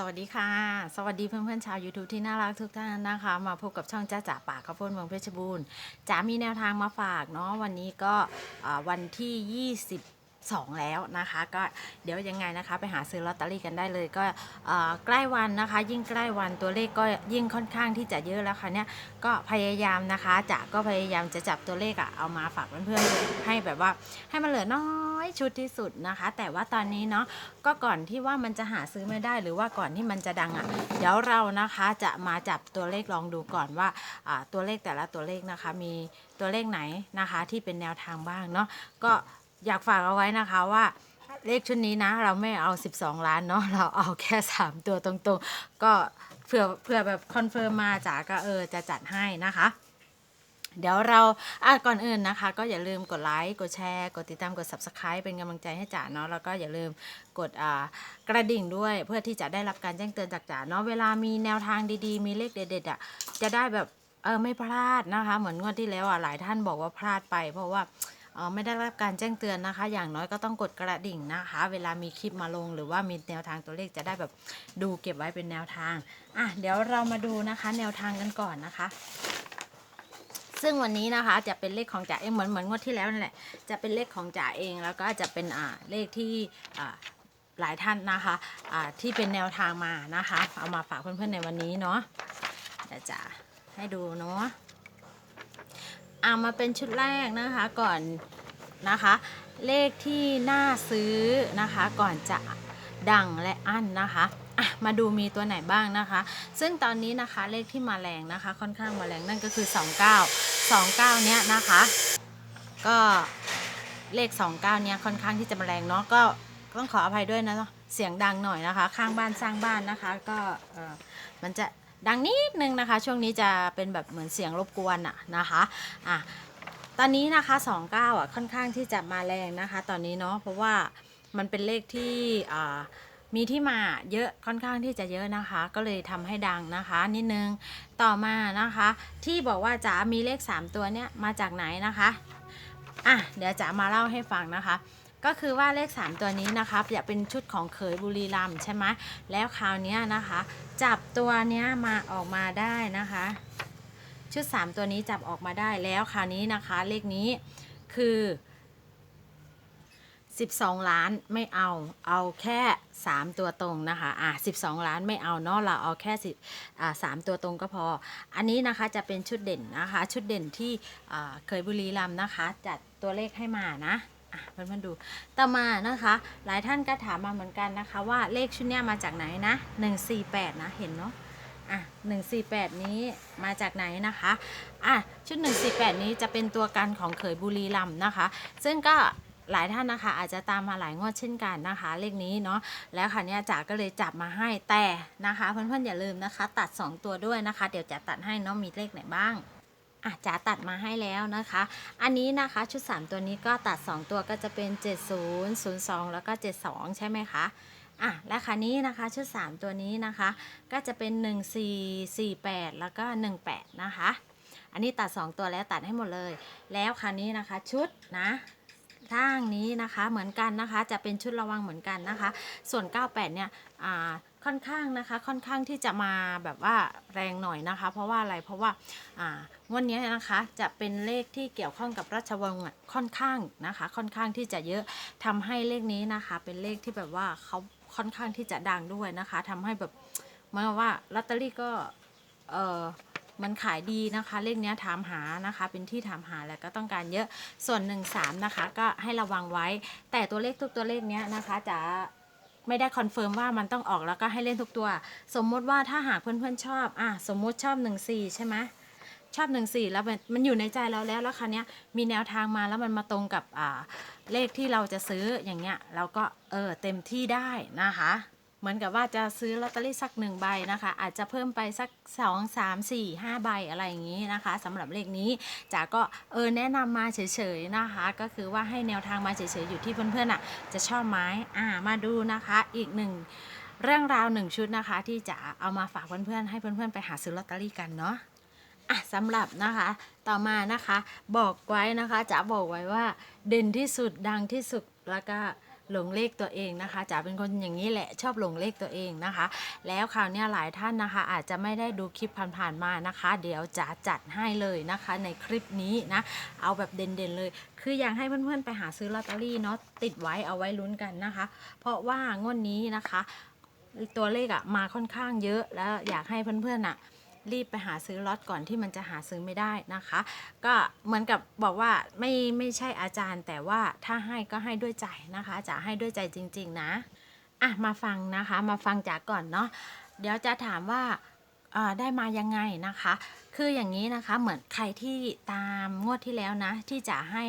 สวัสดีค่ะ สวัสดีเพื่อนๆชาว YouTube ที่น่ารักทุกท่านนะคะ มาพบกับช่องจ้าจ๋าป่าข้าวโพดเมืองเพชรบูรณ์จ๋ามีแนวทางมาฝากเนาะวันนี้ก็วันที่ 22 แล้วนะคะ ก็เดี๋ยวยังไงนะคะ ไปหาซื้อลอตเตอรี่กันได้เลย ก็ใกล้วันนะคะ ยิ่งใกล้วันตัวเลขก็ยิ่งค่อนข้างที่จะเยอะแล้วค่ะเนี่ยก็พยายามนะคะจ๋าก็พยายามจะจับตัวเลขอะเอามาฝากเพื่อนๆให้แบบว่าให้มันเหลือน้อย ชุดที่สุดนะคะ แต่ว่าตอนนี้เนาะก็ก่อนที่ว่ามันจะหาซื้อไม่ได้หรือว่าก่อนที่มันจะดังอะ่ะ เดี๋ยวเรานะคะจะมาจับตัวเลขลองดูก่อนว่าอ่าตัวเลขแต่ละตัวเลขนะคะ มีตัวเลขไหนนะคะ ที่เป็นแนวทางบ้างเนาะก็อยากฝากเอาไว้นะคะว่าเลขชุดนี้นะ เราไม่เอา 12 ล้านเนาะเราเอาแค่ 3 ตัวตรงๆ ก็เผื่อเผื่อแบบคอนเฟิร์มมาจ๋าก็เออจะจัดให้นะคะ เดี๋ยวเราอะก่อนอื่นนะคะ ก็อย่าลืมกดไลค์กดแชร์ กดติดตามกด subscribe เป็นกำลังใจให้จ๋าเนาะแล้วก็อย่าลืมกดอ่ากระดิ่งด้วย เพื่อที่จะได้รับการแจ้งเตือนจากจ๋าเนาะเวลามีแนวทางดีๆ มีเลขเด็ดๆอะจะได้แบบเออไม่พลาดนะคะ เหมือนงวดที่แล้วอะหลายท่านบอกว่าพลาดไป เพราะว่าเออไม่ได้รับการแจ้งเตือนนะคะ อย่างน้อยก็ต้องกดกระดิ่งนะคะ เวลามีคลิปมาลง หรือว่ามีแนวทางตัวเลขจะได้แบบดูเก็บไว้เป็นแนวทางอะเดี๋ยวเรามาดูนะคะ แนวทางกันก่อนนะคะ ซึ่งวันนี้นะคะจะเป็นเลขของจ่าเองเหมือนเหมือนงวดที่แล้วนั่นแหละจะเป็นเลขของจ่าเองแล้วก็จะเป็นอ่าเลขที่อ่าหลายท่านนะคะอ่าที่เป็นแนวทางมานะคะ เอามาฝากเพื่อนๆในวันนี้เนาะเดี๋ยวจะให้ดูเนาะเอามาเป็นชุดแรกนะคะก่อนนะคะ เลขที่น่าซื้อนะคะก่อนจะดังและอั้นนะคะอะ มาดูมีตัวไหนบ้างนะคะ ซึ่งตอนนี้นะคะเลขที่มาแรงนะคะ ค่อนข้างมาแรงนั่นก็คือ 29 29 เนี้ยนะคะ ก็เลข 29 เนี้ยค่อนข้างที่จะมาแรงเนาะก็ต้องขออภัยด้วยนะเสียงดังหน่อยนะคะ ข้างบ้านสร้างบ้านนะคะ ก็เออมันจะดังนิดนึงนะคะ ช่วงนี้จะเป็นแบบเหมือนเสียงรบกวนอะนะคะอะตอนนี้นะคะ 29 อะค่อนข้างที่จะมาแรงนะคะ ตอนนี้เนาะเพราะว่ามันเป็นเลขที่อ่า มีที่มาเยอะค่อนข้างที่จะเยอะนะคะ ก็เลยทำให้ดังนะคะนิดนึงต่อมานะคะ ที่บอกว่าจ๋ามีเลข 3 ตัวเนี้ยมาจากไหนนะคะอะเดี๋ยวจ๋ามาเล่าให้ฟังนะคะก็คือว่าเลข 3 ตัวนี้นะคะจะเป็นชุดของเขยบุรีรัมใช่ไหมแล้วคราวนี้นะคะ จับตัวเนี้ยมาออกมาได้นะคะ ชุด 3 ตัวนี้จับออกมาได้แล้วคราวนี้นะคะ เลขนี้คือ 12 ล้านไม่เอา เอาแค่ 3 ตัวตรงนะคะ อะ12 ล้านไม่เอาเนาะ เราเอาแค่สิอ่าสามตัวตรงก็พอ อันนี้นะคะจะเป็นชุดเด่นนะคะ ชุดเด่นที่เคยบุรีรัมนะคะ จัดตัวเลขให้มานะอะเพื่อนๆดู ต่อมานะคะ หลายท่านก็ถามมาเหมือนกันนะคะว่าเลขชุดเนี้ยมาจากไหนนะ 148 นะ เห็นเนาะ อะ 148 นี้มาจากไหนนะคะ อะ ชุด 148 นี้จะเป็นตัวกันของเขยบุรีรัมนะคะ ซึ่งก็ หลายท่านนะคะ อาจจะตามมาหลายงวดเช่นกันนะคะ เลขนี้เนาะแล้วค่ะเนี่ยจ๋าก็เลยจับมาให้แต่นะคะเพื่อนๆอย่าลืมนะคะ ตัด 2 ตัวด้วยนะคะ เดี๋ยวจ๋าตัดให้เนาะมีเลขไหนบ้างอะจ๋าตัดมาให้แล้วนะคะ อันนี้นะคะชุด 3 ตัวนี้ก็ตัด 2 ตัวก็จะเป็น 70 02 แล้วก็ 72 ใช่ไหมคะอะและคราวนี้นะคะชุด 3 ตัวนี้นะคะ ก็จะเป็น 1448 แล้วก็ 18 นะคะ อันนี้ตัด 2 ตัวแล้วตัดให้หมดเลย แล้วคราวนี้นะคะชุดนะ ร่างนี้นะคะเหมือนกันนะคะ จะเป็นชุดระวังเหมือนกันนะคะ ส่วน 98 เนี่ยค่อนข้างนะคะค่อนข้างที่จะมาแบบว่าแรงหน่อยนะคะ เพราะว่าอะไรเพราะว่าอ่างวดนี้นะคะจะเป็นเลขที่เกี่ยวข้องกับราชวงศ์ค่อนข้างนะคะ ค่อนข้างที่จะเยอะทำให้เลขนี้นะคะ เป็นเลขที่แบบว่าเขาค่อนข้างที่จะดังด้วยนะคะทำให้แบบเมื่อว่าลอตเตอรี่ก็เออ มันขายดีนะคะ เลขเนี้ยถามหานะคะ เป็นที่ถามหาแล้วก็ต้องการเยอะส่วน 1 3 นะคะ ก็ให้ระวังไว้ แต่ตัวเลขทุกตัวเลขเนี้ยนะคะจะไม่ได้คอนเฟิร์มว่ามันต้องออกแล้วก็ให้เล่นทุกตัว สมมติว่าถ้าหากเพื่อนๆชอบอะสมมติชอบ 1 4 ใช่ไหมชอบ1 4แล้วมันมันอยู่ในใจเราแล้วแล้วคราวเนี้มีแนวทางมาแล้วมันมาตรงกับอ่าเลขที่เราจะซื้ออย่างเงี้ยเราก็เออเต็มที่ได้นะคะ เหมือนกับว่าจะซื้อลอตเตอรี่สักหนึ่งใบนะคะ อาจจะเพิ่มไปสัก 2 3 4 5 ใบอะไรอย่างนี้นะคะสำหรับเลขนี้จ๋าก็เออแนะนำมาเฉยๆนะคะ ก็คือว่าให้แนวทางมาเฉยๆอยู่ที่เพื่อนๆอะจะชอบไหมอ่ามาดูนะคะอีกหนึ่งเรื่องราวหนึ่งชุดนะคะ ที่จะเอามาฝากเพื่อนๆ ให้เพื่อนๆ ไปหาซื้อลอตเตอรี่กันเนาะอะสำหรับนะคะต่อมานะคะ บอกไว้นะคะจ๋าบอกไว้ว่าเด่นที่สุดดังที่สุดแล้วก็ หลงเลขตัวเองนะคะจ๋าเป็นคนอย่างนี้แหละชอบหลงเลขตัวเองนะคะ แล้วคราวนี้หลายท่านนะคะ อาจจะไม่ได้ดูคลิปผ่านๆมานะคะ เดี๋ยวจ๋าจัดให้เลยนะคะ ในคลิปนี้นะเอาแบบเด่นๆเลย คืออยากให้เพื่อนๆไปหาซื้อลอตเตอรี่เนาะติดไว้เอาไว้ลุ้นกันนะคะ เพราะว่างวดนี้นะคะ ตัวเลขอะมาค่อนข้างเยอะแล้วอยากให้เพื่อนๆอะ รีบไปหาซื้อล็อตก่อนที่มันจะหาซื้อไม่ได้นะคะ ก็เหมือนกับบอกว่าไม่ไม่ใช่อาจารย์ แต่ว่าถ้าให้ก็ให้ด้วยใจนะคะ จะให้ด้วยใจจริง ๆ นะอะมาฟังนะคะ มาฟังจากก่อนเนาะเดี๋ยวจะถามว่าเออได้มายังไงนะคะ คืออย่างนี้นะคะ เหมือนใครที่ตามงวดที่แล้วนะ ที่จะให้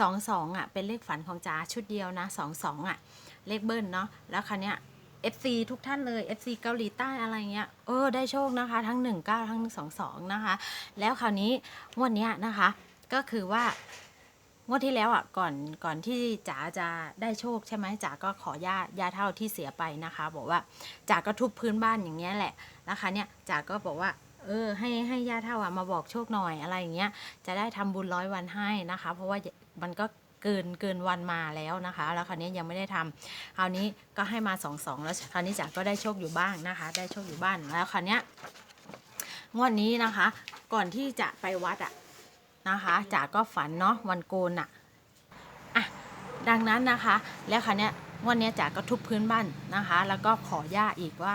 สองสองอะเป็นเลขฝันของจ๋าชุดเดียวนะสองสองอะเลขเบิ้ลเนาะแล้วคราวเนี้ย FC ทุกท่านเลย FC เกาหลีใต้อะไรเงี้ยเออได้โชคนะคะ ทั้ง 19 ทั้ง 22 นะคะ แล้วคราวนี้งวดเนี้ยนะคะก็คือว่างวดที่แล้วอะก่อนก่อนที่จ๋าจะได้โชคใช่ไหมจ๋าก็ขอย่าย่าเท่าที่เสียไปนะคะ บอกว่าจ๋าก็ทุบพื้นบ้านอย่างเงี้ยแหละนะคะเนี่ยจ๋าก็บอกว่าเออให้ให้ย่าเท่าอะมาบอกโชคหน่อยอะไรอย่างเงี้ยจะได้ทำบุญร้อยวันให้นะคะ เพราะว่ามันก็ เกินเกินวันมาแล้วนะคะ แล้วคราวนี้ยังไม่ได้ทำคราวนี้ก็ให้มาสองสองแล้วคราวนี้จ๋าก็ได้โชคอยู่บ้างนะคะ ได้โชคอยู่บ้านแล้วคราวนี้งวดนี้นะคะ ก่อนที่จะไปวัดอะนะคะจ๋าก็ฝันเนาะวันโกนอะอะดังนั้นนะคะ แล้วคราวนี้งวันนี้จ๋าก็ทุบพื้นบ้านนะคะ แล้วก็ขอย่าอีกว่า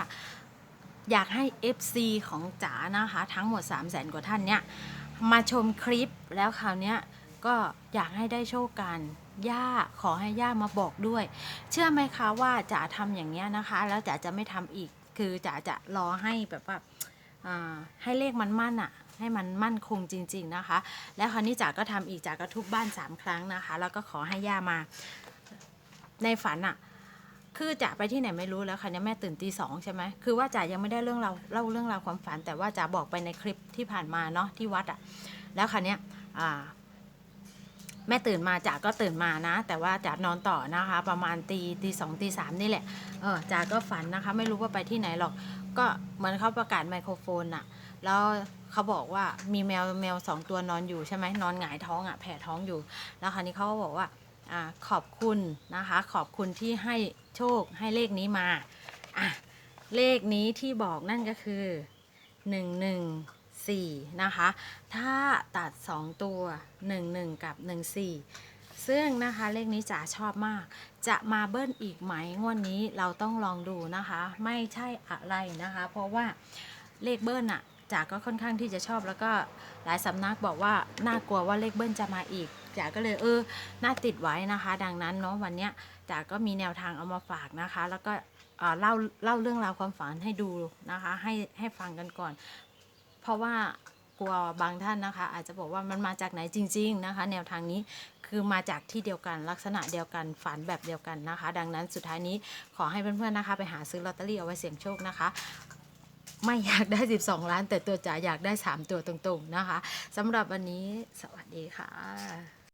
อยากให้ FC ของจ๋านะคะ ทั้งหมด 3 0 0แสนกว่าท่านเนี่ย มาชมคลิปแล้วคราวเนี้ย ก็อยากให้ได้โชคกัน ย่าขอให้ย่ามาบอกด้วย เชื่อไหมคะว่าจ๋าทำอย่างเงี้ยนะคะ แล้วจ๋าจะไม่ทำอีก คือจ๋าจะรอให้แบบว่าให้เลขมันมั่นอะให้มันมั่นคงจริง ๆนะคะ แล้วคราวนี้จ๋าก็ทำอีกจ๋าก็ทุบบ้านสามครั้งนะคะ แล้วก็ขอให้ย่ามา ในฝันอะคือจ๋าไปที่ไหนไม่รู้แล้วค่ะเนี่ยแม่ตื่นตีสองใช่ไหมคือว่าจ๋ายังไม่ได้เรื่องเราเล่าเรื่องราวความฝัน แต่ว่าจ๋าบอกไปในคลิปที่ผ่านมาเนาะที่วัดอะแล้วคราวนี้อ่า แม่ตื่นมาจ๋าก็ตื่นมานะ แต่ว่าจ๋านอนต่อนะคะ ประมาณตีตีสองตีสามนี่แหละเออจ๋าก็ฝันนะคะ ไม่รู้ว่าไปที่ไหนหรอก ก็เหมือนเขาประกาศไมโครโฟนอะแล้วเขาบอกว่ามีแมวแมวสองตัวนอนอยู่ใช่ไหมนอนหงายท้องอะแผ่ท้องอยู่ แล้วคราวนี้เขาก็บอกว่าอ่าขอบคุณนะคะ ขอบคุณที่ให้โชคให้เลขนี้มาอะเลขนี้ที่บอกนั่นก็คือหนึ่งหนึ่ง สี่นะคะ ถ้าตัด 2 ตัว 1 1 กับ 1 4 ซึ่งนะคะเลขนี้จ๋าชอบมาก จะมาเบิ้ลอีกไหมงวดนนี้เราต้องลองดูนะคะ ไม่ใช่อะไรนะคะ เพราะว่าเลขเบิ้ลอะจ๋าก็ค่อนข้างที่จะชอบแล้วก็หลายสำนักบอกว่าน่ากลัวว่าเลขเบิ้ลจะมาอีกจ๋าก็เลยเออน่าติดไว้นะคะ ดังนั้นเนาะวันเนี้ยจ๋าก็มีแนวทางเอามาฝากนะคะ แล้วก็อ่อเล่าเล่าเรื่องราวความฝันให้ดูนะคะ ให้ให้ฟังกันก่อน เพราะว่ากลัวบางท่านนะคะ อาจจะบอกว่ามันมาจากไหนจริง ๆนะคะ แนวทางนี้คือมาจากที่เดียวกันลักษณะเดียวกันฝันแบบเดียวกันนะคะ ดังนั้นสุดท้ายนี้ขอให้เพื่อนๆนะคะ ไปหาซื้อลอตเตอรี่เอาไว้เสี่ยงโชคนะคะไม่อยากได้ 12 ล้าน แต่ตัวจ๋าอยากได้ 3 ตัวตรงๆนะคะสำหรับวันนี้สวัสดีค่ะ